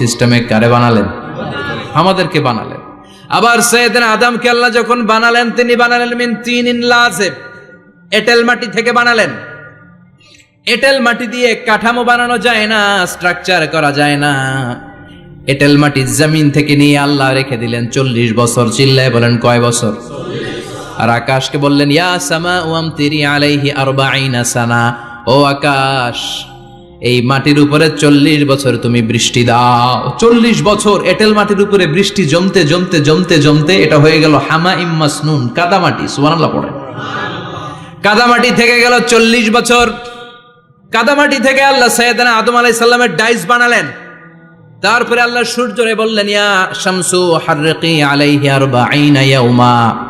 সিস্টেমে কারে বানালেন? আমাদেরকে বানালেন। আবার সৈয়দিন আদমকে আল্লাহ যখন বানালেন, তিনি বানালেন মিন তিন ইন লাজেব। এটেল মাটি থেকে বানালেন। এটেল মাটি দিয়ে কাঠামো বানানো যায় না স্ট্রাকচার করা যায় না। এটেল মাটি জমিন থেকে নিয়ে আল্লাহ রেখে দিলেন। চল্লিশ বছর চিল্লায় বলেন, কয় বছর? আর আকাশকে বললেন, ইয়া সামা ওয়াম তিরি আলাইহি আরবাইনা সানা। ও আকাশ এই মাটির উপরে চল্লিশ বছর তুমি বৃষ্টি দাও। চল্লিশ বছর এটেল মাটির উপরে বৃষ্টি জমতে জমতে জমতে জমতে এটা হয়ে গেল হামা ইম্মাসনুন কাদা মাটি সুবহানাল্লাহ পড়ে কাদামাটি থেকে গেল চল্লিশ বছর। কাদামাটি থেকে আল্লাহ সৈয়দনা আদম আলাই সাল্লামের ডাইস বানালেন। তারপরে আল্লাহ সূর্যরে বললেন, ইয়া শামসু হারকি আলাইহি আরবাঈনা ইয়াউমা।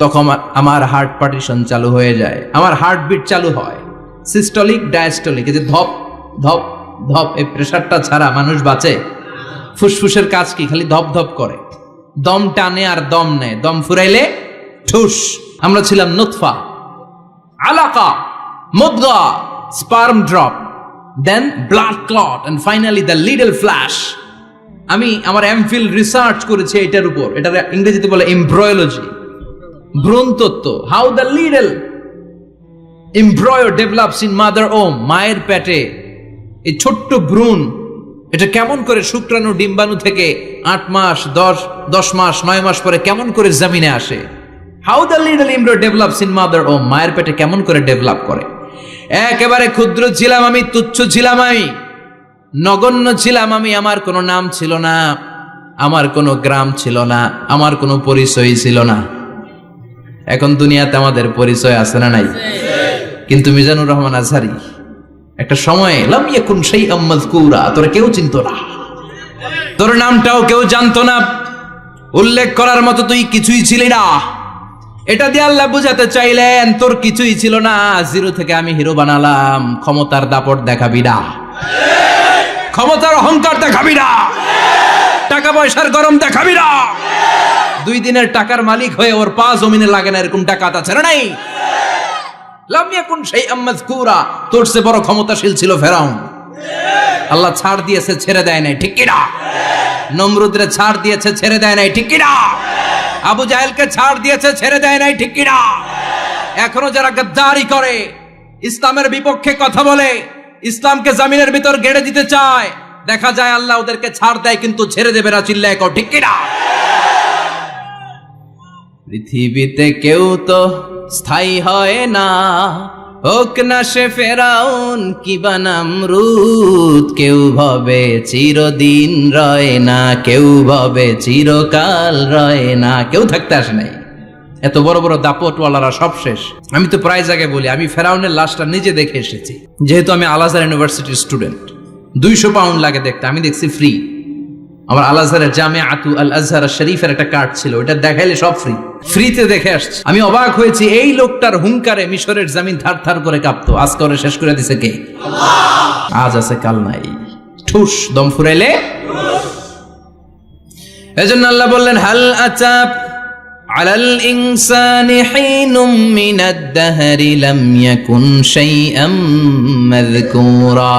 তখন আমার- হার্ট পার্টিশন চালু হয়ে যায়। আমার হার্টবিট চালু হয়। সিস্টলিক ডায়াস্টলিক যে ধপ ধপ ধপ, এই প্রেশারটা ছাড়া মানুষ বাঁচে। ফুসফুসের কাজ কি? খালি ধপ ধপ করে। দম টানে আর দম নেয়। দম ফুরাইলে ঠুস। আমরা ছিলাম নুতফা। আলাকা মুদগা sperm drop then blood clot and finally the little flesh আমি আমার এমফিল রিসার্চ করেছি এটার উপর। এটা ইংরেজিতে বলে এমব্রয়োলজি ভ্রূণ তত্ত্ব how the little embryo develops in mother womb মায়ের পেটে। এই ছোট্ট ভ্রূণ, এটা কেমন করে শুক্রাণু, ডিম্বাণু থেকে আট মাস, দশ দশ মাস, নয় মাস পরে কেমন করে জমিনে আসে? How the little embryo develops in mother womb মায়ের পেটে কেমন করে ডেভেলপ করে? একেবারে ক্ষুদ্র ছিলাম আমি, তুচ্ছ ছিলাম আমি। নগণ্য ছিলাম আমি, আমার কোনো নাম ছিল না। আমার কোনো গ্রাম ছিল না, আমার কোনো পরিচয় ছিল না। এখন দুনিয়াতে আমাদের পরিচয় আছে না নাই? কিন্তু মিজানুর রহমান আজহারি, একটা সময়ে লাম ইয়াকুন সেই আম্মাদ কুরা তোরা কেউ চিনতো না। তোর নামটাও কেউ জানতো না। উল্লেখ করার মতো তুই কিছুই ছিলি না। এটা দিয়ে আল্লাহ বুঝাতে চাইলেন, তোর কিছুই ছিল না। জিরো থেকে আমি হিরো বানালাম, ক্ষমতার দাপট দেখাবি না। ক্ষমতার অহংকার দেখাবি না। টাকা পয়সার গরম দেখাবি না। দুই দিনের টাকার মালিক হয়ে ওর পা জমিনে লাগে না, এরকম টাকা আছে না নাই? লাম ইয়াকুন সেই আম্মাজকুরা তোর সে বড় ক্ষমতাশীল ছিল ফেরাউন। আল্লাহ ছাড় দিয়েছে, ছেড়ে দেয় নাই, ঠিক কিনা? নমরুদরে ছাড় দিয়েছে, ছেড়ে দেয় নাই, ঠিক কিনা? আবু জাহেলকে ছাড় দিয়েছে, ছেড়ে দেয় নাই, ঠিক কিনা? এখনও যারা গদ্দারি করে, ইসলামের বিপক্ষে কথা বলে, ইসলামকে জামিনের ভিতর গেড়ে দিতে চায়, দেখা যায় আল্লাহ ওদেরকে ছাড় দেয়, কিন্তু ছেড়ে দেবে না, চিল্লায় ঠিক কিনা? পৃথিবীতে কেউ তো স্থায়ী হয় না। হোক না সে ফেরাউন কি বানাম বানামরুদ কেউ ভাবে চিরদিন রয় না, কেউ ভাবে চিরকাল রয় না, কেউ থাকতে আসে নাই। এত বড় বড় দাপটওয়ালারা সব শেষ। আমি তো প্রায় জায়গায় বলি, আমি ফেরাউনের লাশটা নিজে দেখে এসেছি। যেহেতু আমি আলাজার ইউনিভার্সিটির স্টুডেন্ট, দুইশো পাউন্ড লাগে দেখতে, আমি দেখছি ফ্রি। আমার আল আজহারের জামে আতু আল আজহার শরীফের একটা কার্ড ছিল ওটা দেখাইলে সব ফ্রি ফ্রিতে দেখে আসছে। আমি অবাক হয়েছি, এই লোকটার হুঙ্কারে মিশরের জামিন থার থার করে কাঁপতো। আজ করে শেষ করে দিছে কে? আজ আছে কাল নাই। ঠুস, দম ফুরাইলে? এজন্য আল্লাহ বললেন, হাল আচাপ আলাল ইনসানি হিনুম মিনাদ দাহরি লাম ইয়াকুন শাইআম মাযকুরা।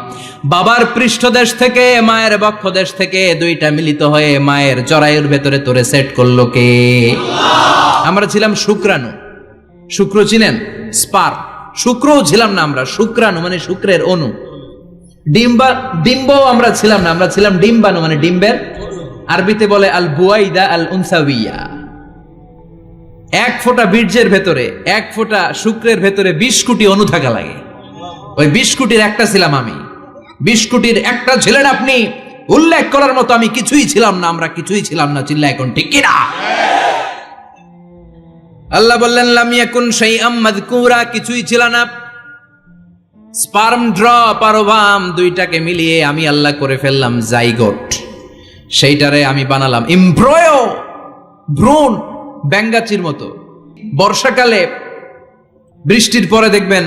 বাবার পৃষ্ঠদেশ থেকে, মায়ের বক্ষ দেশ থেকে দুইটা মিলিত হয়ে মায়ের জরায়ুর ভেতরে তোরে সেট করল কে? আমরা ছিলাম শুক্রাণু। শুক্র ছিলেন স্পার। শুক্রও ছিলাম না আমরা, শুক্রাণু মানে শুক্রের অণু। ডিম্বা, ডিম্বও আমরা ছিলাম না, আমরা ছিলাম ডিম্বাণু মানে ডিম্বের আরবিতে বলে আল বুয়াইদা আল উনসাউইয়া। এক ফোঁটা বীর্যের ভেতরে, এক ফোঁটা শুক্রের ভেতরে বিশ কোটি অণু থাকা লাগে। ওই বিশ কোটির একটা ছিলাম আমি। বিশ কোটির একটা ছিলেন আপনি, উল্লেখ করার মতো আমি কিছুই ছিলাম না, আমরা কিছুই ছিলাম না, চিল্লা এখন, ঠিক কিনা আল্লাহ বললেন, লাম ইয়াকুন শাইআম মাযকুরা, কিছুই ছিল না। স্পার্ম ড্রপ আর দুইটাকে মিলিয়ে আমি আল্লাহ করে ফেললাম জাইগোট। সেইটারে আমি বানালাম। ইমব্রয়, ভ্রূণ, ব্যাঙ্গাচির মতো। বর্ষাকালে বৃষ্টির পরে দেখবেন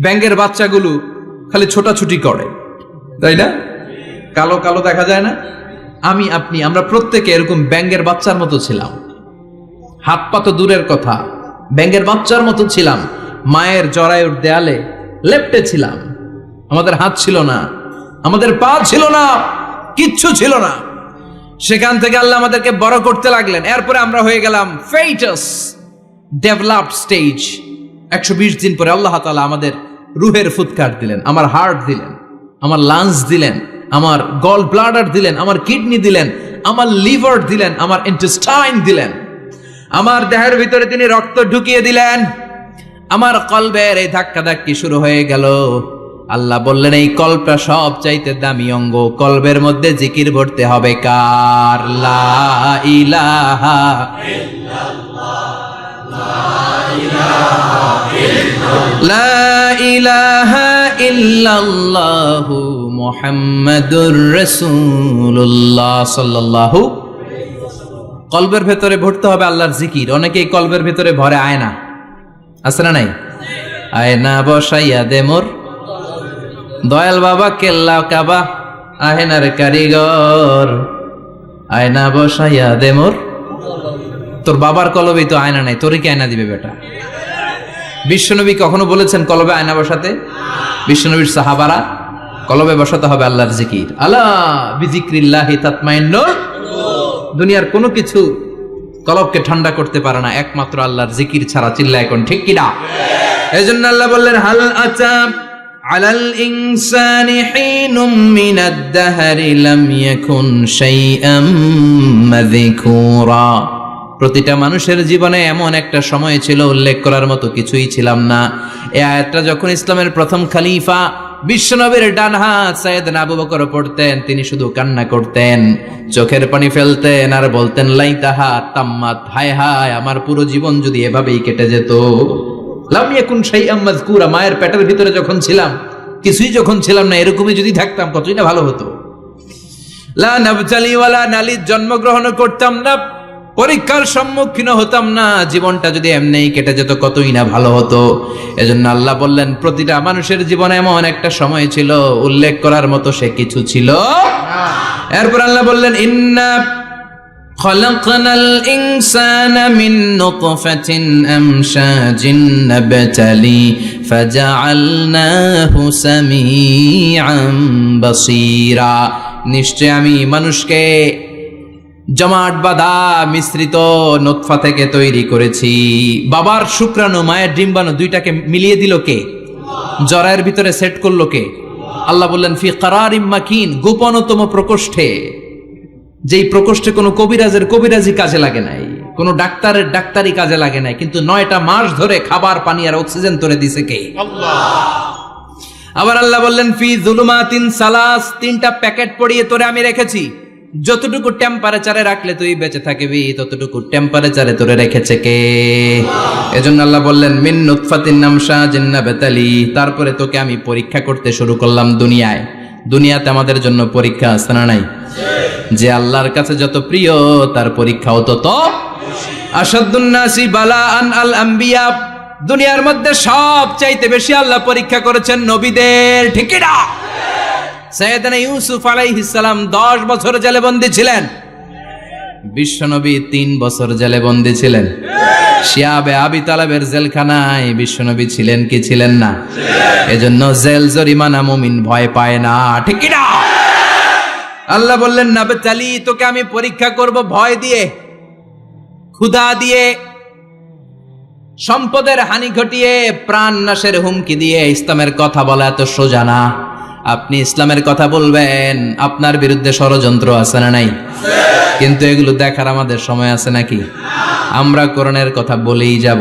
ব্যাঙ্গের বাচ্চাগুলো খালি ছোটাছুটি করে। তাই না? কালো কালো দেখা যায় না? আমি, আপনি, আমরা প্রত্যেকে এরকম ব্যাঙ্গের বাচ্চার মতো ছিলাম। হাত পা তো দূরের কথা। ব্যাঙ্গের বাচ্চার মতো ছিলাম। মায়ের জরায়ুর দেয়ালে লেপটে ছিলাম। আমাদের হাত ছিল না। আমাদের পা ছিল না। কিচ্ছু ছিল না। সেখান থেকে আল্লাহ আমাদেরকে বড় করতে লাগলেন। এরপরে আমরা হয়ে গেলাম ফেইটাস ডেভেলপড স্টেজ। একশো বিশ দিন পরে আল্লাহ তাআলা আমাদের রুহের ফুৎকার দিলেন, আমার হার্ট দিলেন। আমার লাংস দিলেন, আমার গল ব্লাডার দিলেন, আমার কিডনি দিলেন, আমার লিভার দিলেন, আমার ইন্টেস্টাইন দিলেন। আমার দেহের ভিতরে তিনি রক্ত ঢুকিয়ে দিলেন। আমার কলবের এই ধাক্কা ধাক্কি শুরু হয়ে গেল। আল্লাহ বললেন, এই কল্পটা সব চাইতে দামি অঙ্গ। কলবের মধ্যে জিকির ভরতে হবে কার? লা ইলাহা ইল্লাল্লাহু মুহাম্মাদুর রাসূলুল্লাহ সাল্লাল্লাহু কলবের ভেতরে ভরতে হবে আল্লাহর জিকির। অনেকেই কলবের ভেতরে ভরে আয়না আছে না নাই? আয়না বসাইয়া দে মোর। দয়াল বাবা, কেল্লা কাবা, আহেনার কারিগর। আয়না বসাইয়া দে মোর। তোর বাবার কলবে তো আয়না নাই তোরে কি আয়না দিবে বেটা? বিশ্বনবী কখনো বলেছেন, কলবে আয়না বসাতে? বিশ্বনবীর সাহাবারা কলবে বসাতে হবে আল্লাহর জিকির। আল্লাহ বিজিক্রিল্লাহি দুনিয়ার কোনো কিছু কলবকে ঠান্ডা করতে পারে না, একমাত্র আল্লাহর জিকির ছাড়া চিল্লা এখন ঠিক কিনা? এই জন্য আল্লাহ বললেন, হাল আচা আলাল ইনসানি হিনুম মিনাদ দাহরি লাম ইয়াকুন শাইআম মাযকুরা। প্রতিটা মানুষের জীবনে এমন একটা সময় ছিল, উল্লেখ করার মতো কিছুই ছিলাম না। এ আয়াতটা যখন ইসলামের প্রথম খালিফা বিশ্বনবীর ডান হাত সাইয়েদ আবু বকর পড়তেন, তিনি শুধু কান্না করতেন, চোখের পানি ফেলতেন আর বলতেন লাইতাহা তাম্মাত, হায় হায়, আমার পুরো জীবন যদি এভাবেই কেটে যেত। লাম ইয়াকুন শাইআম মাযকুরা, মায়ের পেটের ভিতরে যখন ছিলাম, কিছুই যখন ছিলাম না, এরকমই যদি থাকতাম, কতই না ভালো হতো। লা নাবজালি ওয়ালা নালির জন্মগ্রহণ করতাম না পরীক্ষার সম্মুখীন হতাম না জীবনটা যদি এমনিই কেটে যেত কতই না ভালো হতো এজন্য আল্লাহ বললেন প্রতিটা মানুষের জীবনে এমন একটা সময় ছিল উল্লেখ করার মতো সে কিছু ছিল এরপর আল্লাহ বললেন ইন্না خلقنا الإنسان من نطفة أمشاج نبتلي فجعلناه سميعا بصيرا নিশ্চয় আমি মানুষকে জমাট বাঁধা মিশ্রিত নোৎফা থেকে তৈরি করেছি। বাবার শুক্রাণু, মায়ের ডিম্বাণু দুইটাকে মিলিয়ে দিল কে? জরায়ের ভিতরে সেট করল কে? আল্লাহ বললেন, ফি কারারিম মাকিন, গোপনতম প্রকোষ্ঠে। যেই প্রকোষ্ঠে কোনো কবিরাজের কবিরাজি কাজে লাগে নাই, কোনো ডাক্তারের ডাক্তারি কাজে লাগে নাই, কিন্তু নয়টা মাস ধরে খাবার, পানি আর অক্সিজেন তোরে দিছে কে? আবার আল্লাহ বললেন, ফি জুলুমাতিন সালাস, তিনটা প্যাকেট পড়িয়ে তোরে আমি রেখেছি। যতটুকু টেম্পারেচারে রাখলে তুই বেঁচে থাকবি, ততটুকু টেম্পারেচারে তোরে রেখেছে কে? এজন্য আল্লাহ বললেন, মিন নুতফাতিন নামসা জিন্না বেতালি। তারপরে তোকে আমি পরীক্ষা করতে শুরু করলাম দুনিয়ায়। দুনিয়াতে আমাদের জন্য পরীক্ষা আছে না নাই? যে আল্লাহর কাছে যত প্রিয়, তার পরীক্ষাও তত আসাদুন্নাসি বালা আন আল আম্বিয়া। দুনিয়ার মধ্যে সব চাইতে বেশি আল্লাহ পরীক্ষা করেছেন নবীদের ঠিকই না? সৈয়দনা ইউসুফ আলাইহিস সালাম 10 বছর জেলে বন্দী ছিলেন। বিশ্বনবী তিন বছর জেলে বন্দী ছিলেন। শিয়াবে আবি তালাবের জেলখানায় বিশ্বনবী ছিলেন কি ছিলেন না? এজন্য জেল জরিমানা মুমিন ভয় পায় না, ঠিক না আল্লাহ বললেন না চালি তোকে আমি পরীক্ষা করব ভয় দিয়ে, ক্ষুধা দিয়ে, সম্পদের হানি ঘটিয়ে প্রাণ নাশের হুমকি দিয়ে, ইসলামের কথা বলা এত সোজা না। আপনি ইসলামের কথা বলবেন, আপনার বিরুদ্ধে ষড়যন্ত্র আছে না নাই? কিন্তু এগুলো দেখার আমাদের সময় আছে নাকি? আমরা কোরআনের কথা বলেই যাব।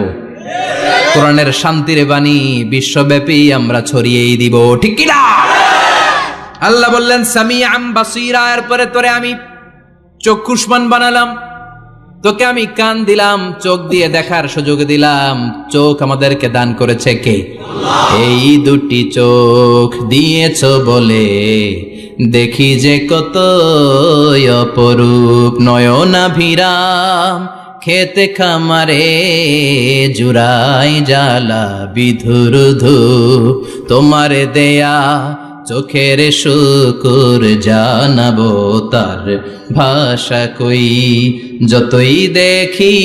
কোরআনের শান্তির বাণী বিশ্বব্যাপী আমরা ছড়িয়েই দিব, ঠিক কি না? আল্লাহ বললেন সামি আম বাসিরা, এরপরে তোরে আমি চক্ষুষ্মান বানালাম। তোকে আমি কান দিলাম, চোখ দিয়ে দেখার সুযোগ দিলাম। চোখ আমাদেরকে দান করেছে কে? এই দুটি চোখ দিয়েছ বলে দেখি যে কত অপরূপ নয়না ভিরাম খেতে খামারে জুরাই জালা বিধুর ধূপ, তোমার দেয়া চোখের শুকুর জানাব তার ভাষা কই। যতই দেখি,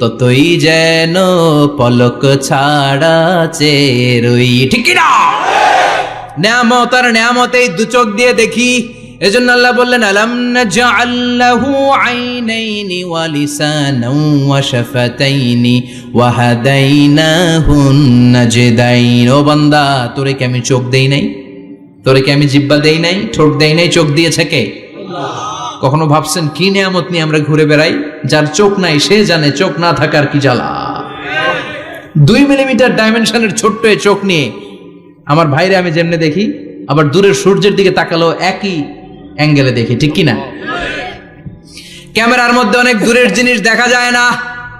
ততই যেন পলক ছাড়া চেরই। ঠিক না নেয়ামত আর নেয়ামত এই দু চোখ দিয়ে দেখি। এজন্য আল্লাহ বললেন, আলাম নাজআল্লাহু আইনাইনি ওয়া লিসানাও ওয়া শাফাতাইনি ওয়া হাদাইনাহুন নাজদাইন। ও বান্দা, তোরে কি আমি চোখ দেই নাই? তোরে কি আমি জিব্বা দেই নাই, ঠোঁট দেই নাই, চোখ দিয়েছে কে? কখনো ভাবছেন কি নিয়ামত নিয়ে আমরা ঘুরে বেড়াই? যার চোখ নাই, সে জানে চোখ না থাকার কি জ্বালা। দুই মিলিমিটার ডাইমেনশনের ছোট্ট এ চোখ নিয়ে আমার ভাইরে আমি যেমনে দেখি, আবার দূরের সূর্যের দিকে তাকালো একই অ্যাঙ্গেলে দেখি, ঠিক কি না ক্যামেরার মধ্যে অনেক দূরের জিনিস দেখা যায় না।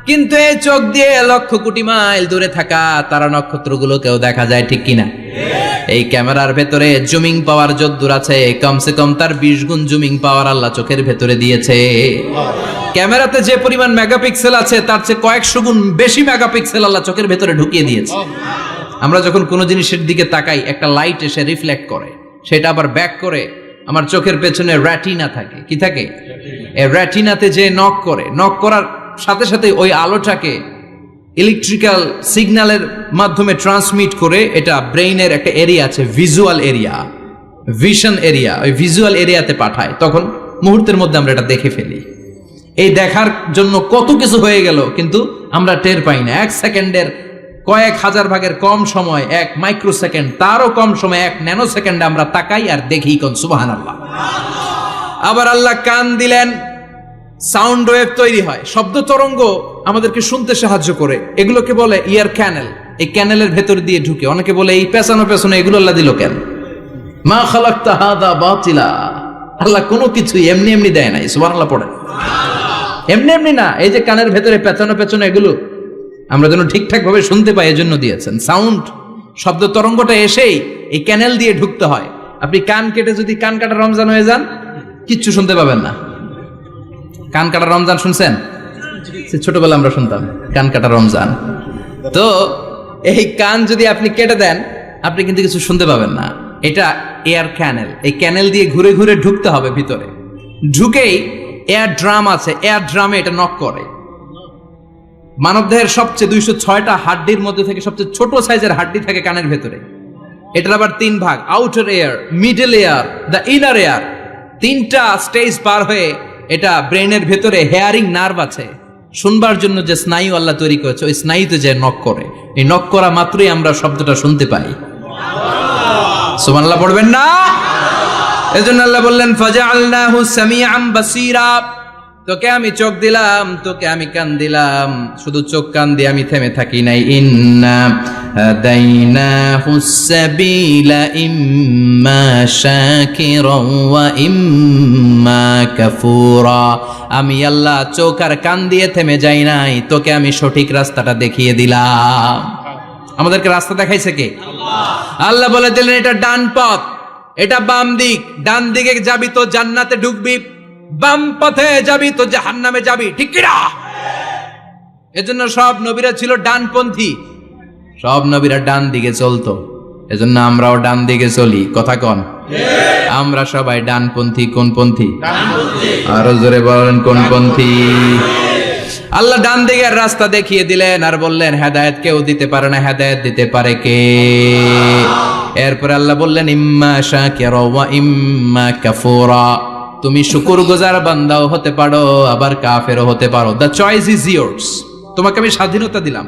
কিন্তু এই চোখ দিয়ে লক্ষ কোটি মাইল দূরে থাকা তারা নক্ষত্রগুলোকেও দেখা যায় ঠিক কিনা? এই ক্যামেরার ভেতরে জুমিং পাওয়ার যদ্দূর আছে, কমসে কম তার বিশ গুণ জুমিং পাওয়ার আল্লাহ চোখের ভেতরে দিয়েছে। ক্যামেরাতে যে পরিমাণ মেগাপিক্সেল আছে, তার চেয়ে কয়েকশো গুণ বেশি মেগাপিক্সেল আল্লাহ চোখের ভেতরে ঢুকিয়ে দিয়েছে। আমরা যখন কোনো জিনিসের দিকে তাকাই, একটা লাইট এসে রিফ্লেক্ট করে, সেটা আবার ব্যাক করে, আমার চোখের পেছনে র্যাটিনা থাকে। কি থাকে? র্যাটিনাতে যে নক করে নক করার সাথে সাথে ওই আলোটাকে ইলেকট্রিক্যাল সিগন্যালের মাধ্যমে ট্রান্সমিট করে এটা ব্রেইনের একটা এরিয়া আছে ভিজুয়াল এরিয়া ভিশন এরিয়া ওই ভিজুয়াল এরিয়াতে পাঠায়। তখন মুহূর্তের মধ্যে আমরা এটা দেখে ফেলি। এই দেখার জন্য কত কিছু হয়ে গেল, কিন্তু আমরা টের পাই না। এক সেকেন্ডের কয়েক হাজার ভাগের কম সময়, এক মাইক্রো সেকেন্ড তারও কম সময়, এক ন্যানো সেকেন্ডে আমরা তাকাই আর দেখি কোন সুবাহান আল্লাহ আবার আল্লাহ কান দিলেন সাউন্ড ওয়েভ তৈরি হয়, শব্দ তরঙ্গ আমাদেরকে শুনতে সাহায্য করে। এগুলোকে বলে ইয়ার ক্যানেল এই ক্যানেলের ভেতর দিয়ে ঢুকে। অনেকে বলে, এই পেছানো, পেছনে, এগুলো আল্লাহ দিল কেন? মা খালাক্তা হাদা বাতিলা। আল্লাহ কোনো কিছুই এমনি এমনি দেয় না নাই, সুবহানাল্লাহ পড়ে। এমনি এমনি না, এই যে কানের ভেতরে পেছনে পেছনে এগুলো, আমরা যেন ঠিকঠাক ভাবে শুনতে পাই, এজন্য দিয়েছেন। সাউন্ড, শব্দ তরঙ্গটা এসেই এই ক্যানেল দিয়ে ঢুকতে হয়। আপনি কান কেটে যদি কান কাটা রমজান হয়ে যান, কিচ্ছু শুনতে পাবেন না। কান কাটা রমজান শুনছেন? ছোটবেলা আমরা শুনতাম, কান কাটা রমজান। তো এই কান যদি আপনি কেটে দেন, আপনি কিন্তু কিছু শুনতে পাবেন না। এটা এয়ার ক্যানেল এই ক্যানেল দিয়ে ঘুরে ঘুরে ঢুকতে হবে ভিতরে। ঢুকেই এয়ার ড্রাম আছে এয়ার ড্রামে এটা নক করে। মানবদেহের সবচেয়ে দুইশো ছয়টা হাড্ডির মধ্যে থেকে সবচেয়ে ছোট সাইজের হাড্ডি থাকে কানের ভেতরে। এটার আবার তিন ভাগ outer ear middle ear the inner ear তিনটা স্টেজ পার হয়ে এটা ব্রেনের ভেতরে হেয়ারিং নার্ভ আছে। শুনবার জন্য যে স্নায়ু আল্লাহ তৈরি করেছে, ওই স্নায়ুতে যে নক করে, এই নক করা মাত্রই আমরা শব্দটা শুনতে পাই। সুবহানাল্লাহ, পড়বেন না? এজন্য আল্লাহ বললেন ফাজা আল্লাহ সামিয়াম বাসীরা। তোকে আমি চোখ দিলাম তোকে আমি কান দিলাম শুধু চোখ কান দিয়ে আমি থেমে থাকি নাই। ইন্না হাদাইনাহু সাবিলা ইম্মা শাকিরান ওয়া ইম্মা কাফুরা। আমি আল্লাহ চোখ আর কান দিয়ে থেমে যাই নাই তোকে আমি সঠিক রাস্তাটা দেখিয়ে দিলাম। আমাদেরকে রাস্তা দেখাইছে কে? আল্লাহ বলে দিলেন এটা ডান পথ এটা বাম দিক ডান দিকে যাবি তো জান্নাতে ঢুকবি। বাম পথে যাবি তো জাহান্নামে যাবি, ঠিক কিনা? এজন্য সব নবীরা ছিল ডানপন্থী। সব নবীরা ডান দিকে চলতো। এজন্য আমরাও ডান দিকে চলি। কথা কন। আমরা সবাই ডানপন্থী কোন পন্থী আরও জোরে বলেন কোন পন্থী আল্লাহ ডান দিকের রাস্তা দেখিয়ে দিলেন আর বললেন, হেদায়েত কেউ দিতে পারে না, হেদায়েত দিতে পারে কে? এরপর আল্লাহ বললেন, ইম্মা শাকিরা ওয়া ইম্মা কাফুরা। তুমি শুকুর গোজার বান্দাও হতে পারো, আবার কাফেরও হতে পারো। দ্য চয়েস ইজ ইয়ার্স তোমাকে আমি স্বাধীনতা দিলাম।